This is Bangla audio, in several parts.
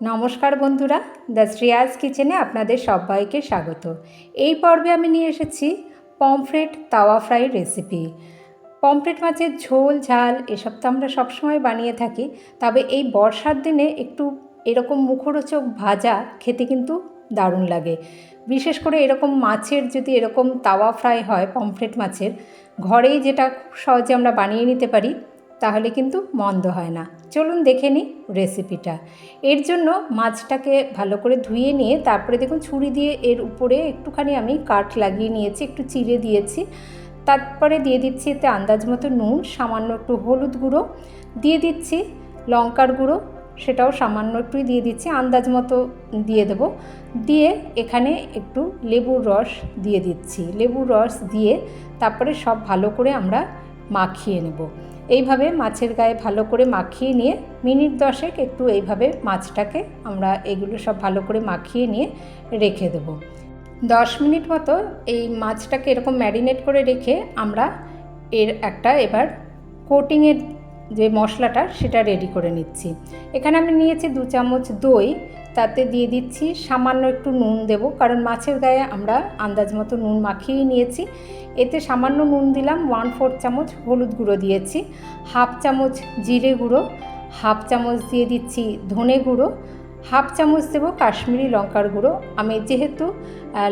নমস্কার বন্ধুরা, দ্য শ্রেয়াজ কিচেনে আপনাদের সবাইকে স্বাগত। এই পর্বে আমি নিয়ে এসেছি পমফ্রেট তাওয়া ফ্রাই রেসিপি। পমফ্রেট মাছের ঝোল, ঝাল, এসব তো আমরা সবসময় বানিয়ে থাকি, তবে এই বর্ষার দিনে একটু এরকম মুখরোচক ভাজা খেতে কিন্তু দারুণ লাগে। বিশেষ করে এরকম মাছের যদি এরকম তাওয়া ফ্রাই হয়, পমফ্রেট মাছের, ঘরেই যেটা খুব সহজে আমরা বানিয়ে নিতে পারি তাহলে কিন্তু মন্দ হয় না। চলুন দেখে নিই রেসিপিটা এর জন্য মাছটাকে ভালো করে ধুয়ে নিয়ে তারপরে দেখুন ছুরি দিয়ে এর উপরে একটুখানি আমি কাঠ লাগিয়ে নিয়েছি, একটু চিড়ে দিয়েছি। তারপরে দিয়ে দিচ্ছি এতে আন্দাজ মতো নুন, সামান্য একটু হলুদ গুঁড়ো। দিয়ে দিচ্ছি লঙ্কার গুঁড়ো, সেটাও সামান্য একটুই দিয়ে দিচ্ছি, আন্দাজ মতো দিয়ে দেবো। দিয়ে এখানে একটু লেবুর রস দিয়ে দিচ্ছি। লেবুর রস দিয়ে তারপরে সব ভালো করে আমরা মাখিয়ে নেব। এইভাবে মাছের গায়ে ভালো করে মাখিয়ে নিয়ে, মিনিট দশেক একটু এইভাবে মাছটাকে আমরা এগুলো সব ভালো করে মাখিয়ে নিয়ে রেখে দেব। দশ মিনিট মতো এই মাছটাকে এরকম ম্যারিনেট করে রেখে আমরা এর একটা এবার কোটিংয়ের যে মশলাটা সেটা রেডি করে নিচ্ছি। এখানে আমি নিয়েছি দু চামচ দই তাতে দিয়ে দিচ্ছি, সামান্য একটু নুন দেব, কারণ মাছের গায়ে আমরা আন্দাজ মতো নুন মাখিয়ে নিয়েছি। এতে সামান্য নুন দিলাম ওয়ান ফোর চামচ হলুদ গুঁড়ো দিয়েছি হাফ চামচ জিরে গুঁড়ো হাফ চামচ দিয়ে দিচ্ছি ধনে গুঁড়ো হাফ চামচ দেবো কাশ্মীরি লঙ্কার গুঁড়ো। আমি যেহেতু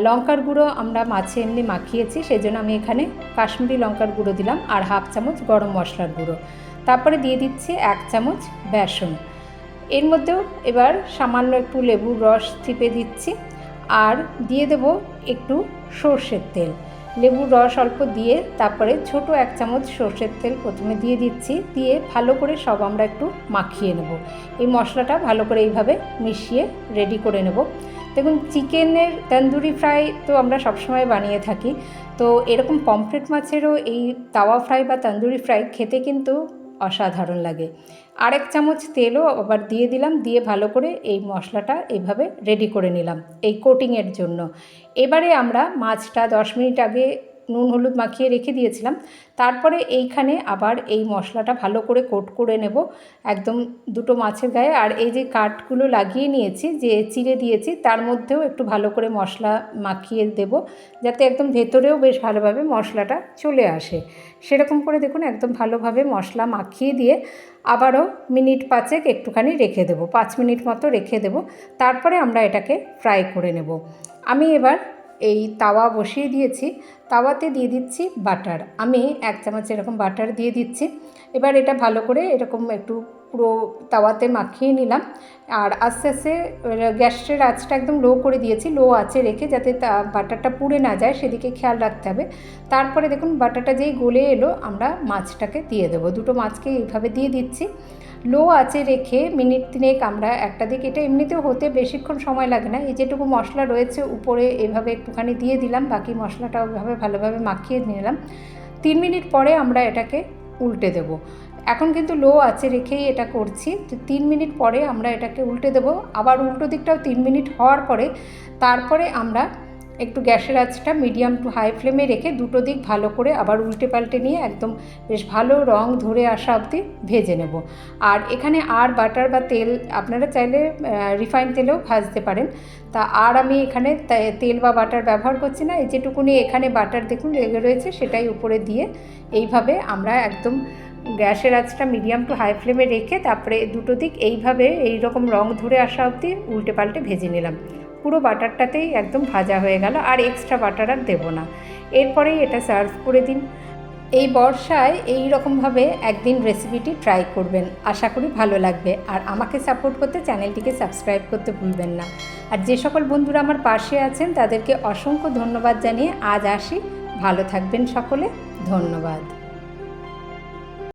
লঙ্কার গুঁড়ো আমরা মাছে এমনি মাখিয়েছি, সেজন্য আমি এখানে কাশ্মীরি লঙ্কার গুঁড়ো দিলাম, আর হাফ চামচ গরম মশলার গুঁড়ো। তারপরে দিয়ে দিচ্ছি এক চামচ বেসন। এর মধ্যেও এবার সামান্য একটু লেবুর রস চিপে দিচ্ছি আর দিয়ে দেব একটু সর্ষের তেল। লেবুর রস অল্প দিয়ে তারপরে ছোট এক চামচ সর্ষের তেল প্রথমে দিয়ে দিচ্ছি, দিয়ে ভালো করে সব আমরা একটু মাখিয়ে নেব। এই মশলাটা ভালো করে এইভাবে মিশিয়ে রেডি করে নেব। দেখুন, চিকেনের তন্দুরি ফ্রাই তো আমরা সবসময় বানিয়ে থাকি, তো এরকম পমফ্রেট মাছেরও এই তাওয়া ফ্রাই বা তন্দুরি ফ্রাই খেতে কিন্তু অসাধারণ লাগে। আরেক চামচ তেলও আবার দিয়ে দিলাম, দিয়ে ভালো করে এই মশলাটা এইভাবে রেডি করে নিলাম এই কোটিংয়ের জন্য। এবারে আমরা মাছটা দশ মিনিট আগে নুন হলুদ মাখিয়ে রেখে দিয়েছিলাম। তারপরে এইখানে আবার এই মশলাটা ভালো করে কোট করে নেব একদম দুটো মাছের গায়ে। আর এই যে কাঠগুলো লাগিয়ে নিয়েছি, যে চিড়ে দিয়েছি, তার মধ্যেও একটু ভালো করে মশলা মাখিয়ে দেব যাতে একদম ভেতরেও বেশ ভালোভাবে মশলাটা চলে আসে। সেরকম করে দেখুন, একদম ভালোভাবে মশলা মাখিয়ে দিয়ে আবারও মিনিট পাঁচেক একটুখানি রেখে দেবো, পাঁচ মিনিট মতো রেখে দেবো। তারপরে আমরা এটাকে ফ্রাই করে নেব। আমি এবার এই তাওয়া বসিয়ে দিয়েছি। তাওয়াতে দিয়ে দিচ্ছি বাটার। আমি এক চামচ এরকম বাটার দিয়ে দিচ্ছি। এবার এটা ভালো করে এরকম একটু পুরো তাওয়াতে মাখিয়ে নিলাম। আর আস্তে আস্তে গ্যাসের আঁচটা একদম লো করে দিয়েছি লো আঁচে রেখে যাতে বাটারটা পুড়ে না যায়, সেদিকে খেয়াল রাখতে হবে। তারপরে দেখুন, বাটারটা যেই গলে এলো, আমরা মাছটাকে দিয়ে দেবো। দুটো মাছকে এইভাবে দিয়ে দিচ্ছি। লো আঁচে রেখে মিনিট তিনেক আমরা একটা দিক, এটা এমনিতেও হতে বেশিক্ষণ সময় লাগে না। এই যেটুকু মশলা রয়েছে, উপরে এভাবে একটুখানি দিয়ে দিলাম, বাকি মশলাটা ওইভাবে ভালোভাবে মাখিয়ে নিলাম। তিন মিনিট পরে আমরা এটাকে উল্টে দেবো। এখন কিন্তু লো আছে রেখেই এটা করছি। তো তিন মিনিট পরে আমরা এটাকে উল্টে দেবো। আবার উল্টো দিকটাও তিন মিনিট হওয়ার পরে তারপরে আমরা একটু গ্যাসের আঁচটা মিডিয়াম টু হাই ফ্লেমে রেখে দুটো দিক ভালো করে আবার উল্টে পাল্টে নিয়ে একদম বেশ ভালো রং ধরে আসা অবধি ভেজে নেব। আর এখানে আর বাটার বা তেল আপনারা চাইলে রিফাইন তেলেও ভাজতে পারেন। তা আর আমি এখানে তেল বা বাটার ব্যবহার করছি না। এই যেটুকুনি এখানে বাটার দেখুন লেগে রয়েছে সেটাই উপরে দিয়ে এইভাবে আমরা একদম গ্যাসের আঁচটা মিডিয়াম টু হাই ফ্লেমে রেখে তারপরে দুটো দিক এইভাবে এই রকম রং ধরে আসা অবধি উল্টে পাল্টে ভেজে নিলাম। পুরো বাটারটাতেই একদম ভাজা হয়ে গেল আর এক্সট্রা বাটার আর দেবো না। এরপরেই এটা সার্ভ করে দিন। এই বর্ষায় এই রকমভাবে একদিন রেসিপিটি ট্রাই করবেন। আশা করি ভালো লাগবে। আর আমাকে সাপোর্ট করতে চ্যানেলটিকে সাবস্ক্রাইব করতে ভুলবেন না। আর যে সকল বন্ধুরা আমার পাশে আছেন, তাদেরকে অসংখ্য ধন্যবাদ জানিয়ে আজ আসি। ভালো থাকবেন সকলে। ধন্যবাদ।